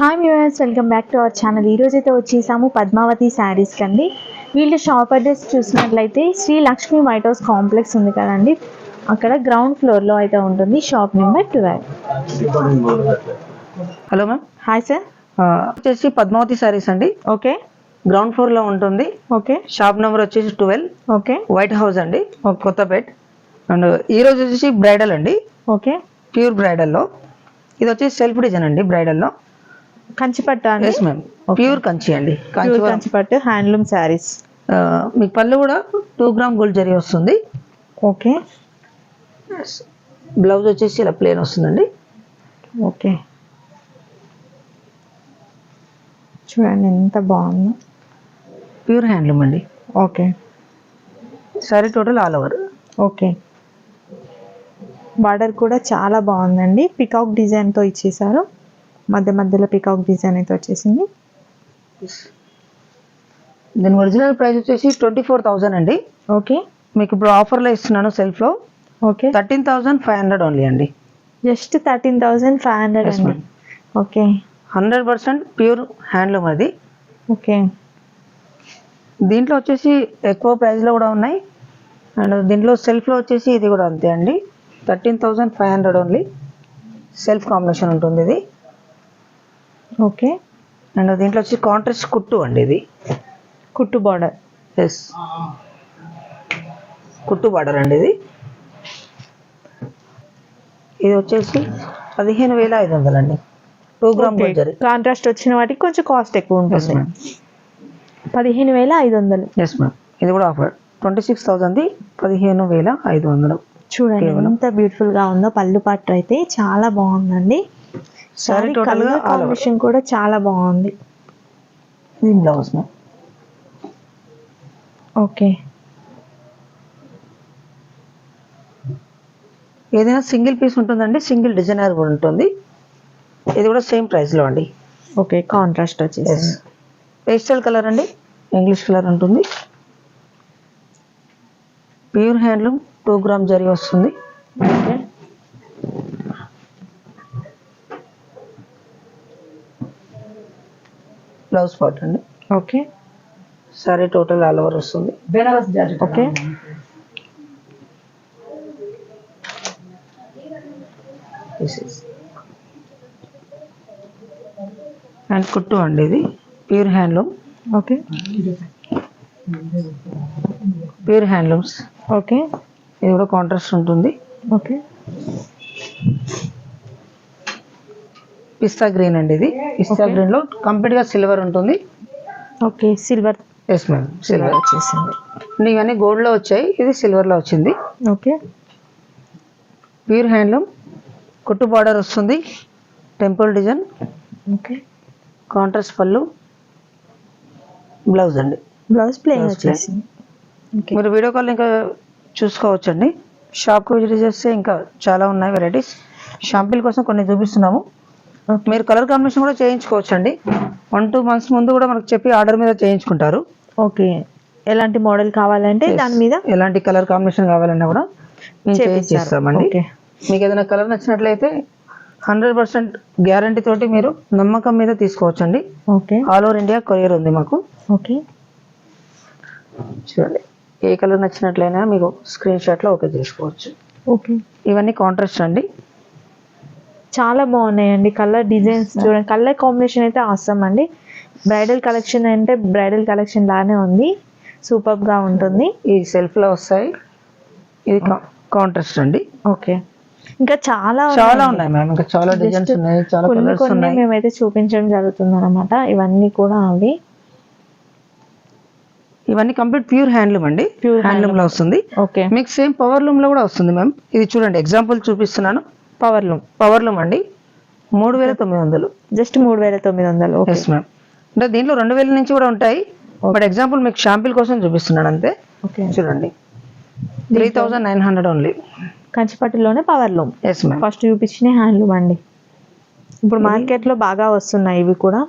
Hi viewers welcome back to our channel ఈరోజు అయితే వచ్చేసాము పద్మావతి శారీస్ కండి. వీళ్ళ షాప్ అడ్రస్ చూసినట్లయితే Sri Lakshmi White House complex ఉంది కదండి. అక్కడ గ్రౌండ్ ఫ్లోర్లో అయితే ఉంటుంది shop number twelve hello ma'am hi sir వచ్చేసి పద్మావతి సారీస్ అండి. ఓకే గ్రౌండ్ ఫ్లోర్లో ఉంటుంది. ఓకే షాప్ నెంబర్ వచ్చేసి ట్వెల్వ్ ఓకే వైట్ హౌస్ అండి. ఒక కొత్త బెడ్ అండ్ ఈ రోజు వచ్చేసి బ్రైడల్ అండి. ఓకే ప్యూర్ బ్రైడల్లో. ఇది వచ్చేసి సెల్ఫ్ డిజైన్ అండి బ్రైడల్ లో కంచిపట్టు అండి? ప్యూర్ కంచి అండి. కాంచీవరం కంచిపట్టు హ్యాండ్లూమ్ శారీస్ మీకు పళ్ళు కూడా టూ గ్రామ్ గోల్డ్ జరీ వస్తుంది. ఓకే బ్లౌజ్ వచ్చేసి ఇలా ప్లేన్ వస్తుందండి. ఓకే చూడండి ఎంత బాగుందో. ప్యూర్ హ్యాండ్లూమ్ అండి. Okay saree total all over okay border కూడా చాలా బాగుందండి. పికాక్ డిజైన్తో ఇచ్చేసారు మధ్య మధ్యలో పికాక్ డిజైన్ అయితే వచ్చేసింది. దీని ఒరిజినల్ ప్రైస్ వచ్చేసి ట్వంటీ ఫోర్ థౌజండ్ అండి. ఓకే. మీకు ఇప్పుడు ఆఫర్లో ఇస్తున్నాను సెల్ఫ్లో okay. Thirteen thousand five hundred only అండి. Just thirteen thousand five hundred అండి. Okay. Hundred percent pure handloom అది. ఓకే. దీంట్లో వచ్చేసి ఎక్కువ ప్రైస్లో కూడా ఉన్నాయి. అండ్ దీంట్లో సెల్ఫ్లో వచ్చేసి ఇది కూడా అంతే అండి. Thirteen thousand five hundred only. Self combination ఉంటుంది ఇది. ఓకే. అండ్ దీంట్లో వచ్చి కాంట్రాస్ట్ కుట్టు అండి ఇది. కుట్టు బార్డర్. ఎస్ కుట్టు బార్డర్ అండి ఇది. ఇది వచ్చేసి పదిహేను వేల ఐదు వందలు అండి. టూ గ్రామ్ కాంట్రాస్ట్ వచ్చిన వాటికి కొంచెం కాస్ట్ ఎక్కువ ఉంటుంది. పదిహేను వేల ఐదు వందలు. ఎస్ మ్యామ్ ఇది కూడా ఆఫర్. ట్వంటీ సిక్స్ థౌసండ్ది పదిహేను వేల ఐదు వందలు. చూడండి. ఎంత బ్యూటిఫుల్గా ఉందో పళ్ళు పట్టు అయితే చాలా బాగుందండి. సారీ టోటల్గా. కాంబినేషన్ కూడా చాలా బాగుంది. ఇది బ్లౌజ్ ఓకే. ఏదైనా సింగిల్ పీస్ ఉంటుందండి సింగిల్ డిజైనర్ కూడా ఉంటుంది. ఇది కూడా సేమ్ ప్రైస్లో అండి. ఓకే కాంట్రాస్ట్ వచ్చేసి పేస్టల్ కలర్ అండి ఇంగ్లీష్ కలర్ ఉంటుంది. Pure handloom two gram zari వస్తుంది. బ్లౌజ్ పార్ట్ అండి. Okay. Saree total all over వస్తుంది. ఓకే. అండ్ కుట్టు అండి ఇది. Pure handloom okay. Pure handlooms okay. ఇది కూడా కాంట్రాస్ట్ ఉంటుంది. ఓకే. పిస్తా గ్రీన్ అండి ఇది. పిస్తా. గ్రీన్లో కంప్లీట్గా సిల్వర్ ఉంటుంది. Okay silver yes ma'am silver వచ్చేసింది. ఇవన్నీ గోల్డ్లో వచ్చాయి. ఇది సిల్వర్లో వచ్చింది. ఓకే. ప్యూర్ హ్యాండ్లూమ్ కుట్టు బార్డర్ వస్తుంది. Temple design okay. కాంట్రాస్ట్ పళ్ళు. బ్లౌజ్ అండి. Blouse plain. వచ్చేసింది. మీరు వీడియో కాల్ ఇంకా చూసుకోవచ్చండి. షాప్కి విజిట్ చేస్తే ఇంకా చాలా ఉన్నాయి వెరైటీస్ షాంపిల్ కోసం కొన్ని చూపిస్తున్నాము. మీరు కలర్ కాంబినేషన్ కూడా చేయించుకోవచ్చు అండి వన్ టూ మంత్స్ ముందు కూడా మనకు చెప్పి ఆర్డర్ మీద చేయించుకుంటారు. ఓకే. ఎలాంటి మోడల్ కావాలంటే. దాని మీద ఎలాంటి కలర్ కాంబినేషన్ కావాలన్నా కూడా ఓకే. మీకు ఏదైనా కలర్ నచ్చినట్లయితే హండ్రెడ్ పర్సెంట్ గ్యారంటీ తోటి మీరు నమ్మకం మీద తీసుకోవచ్చండి. Okay. All over India courier ఉంది మాకు. ఓకే. చూడండి. ఏ కలర్ నచ్చినట్లయినా మీకు స్క్రీన్ షాట్లో ఓకే చేసుకోవచ్చు. ఓకే. ఇవన్నీ కాంట్రాస్ట్ అండి. చాలా బాగున్నాయండి కలర్ డిజైన్స్ చూడండి. కలర్ కాంబినేషన్ అయితే అవసరం అండి. బ్రైడల్ కలెక్షన్ అంటే బ్రైడల్ కలెక్షన్ లానే ఉంది. సూపర్గా ఉంటుంది. ఈ సెల్ఫ్లో వస్తాయి. ఇది కాంట్రాస్ట్ అండి. ఓకే. ఇంకా చాలా చాలా ఉన్నాయి మ్యామ్ ఇంకా చాలా డిజైన్స్ ఉన్నాయి. చాలా కలర్స్ ఉన్నాయి. మేమైతే చూపించడం జరుగుతుంది అనమాట ఇవన్నీ కూడా అవి. ఇవన్నీ కంప్లీట్ ప్యూర్ హ్యాండ్లూమ్ అండి. Pure హ్యాండ్లూమ్లో వస్తుంది. ఓకే. మీకు సేమ్ పవర్ లూమ్లో కూడా వస్తుంది మ్యామ్ ఇది చూడండి ఎగ్జాంపుల్ చూపిస్తున్నాను. పవర్ లూమ్ పవర్ లూమ్ అండి. మూడు వేల తొమ్మిది వందలు. జస్ట్ మూడు వేల తొమ్మిది వందలు ఓకే. ఎస్ మ్యామ్ అంటే దీంట్లో రెండు వేల నుంచి కూడా ఉంటాయి. బట్ ఎగ్జాంపుల్ మీకు షాంపిల్ కోసం చూపిస్తున్నాను అంతే. ఓకే. చూడండి. Three thousand nine hundred only. కంచిపట్టులోనే power loom yes ma'am first చూపించిన హ్యాండ్లూమ్ అండి. ఇప్పుడు మార్కెట్లో బాగా వస్తున్నాయి ఇవి కూడా.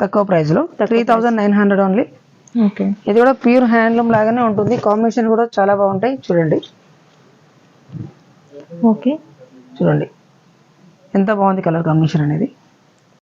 తక్కువ ప్రైస్లో తక్కువ three thousand nine hundred only. Okay. ఇది కూడా ప్యూర్ హ్యాండ్లూమ్ లాగానే ఉంటుంది. కాంబినేషన్ కూడా చాలా బాగుంటాయి. చూడండి. ఓకే. చూడండి. ఎంత బాగుంది కలర్ కాంబినేషన్ అనేది?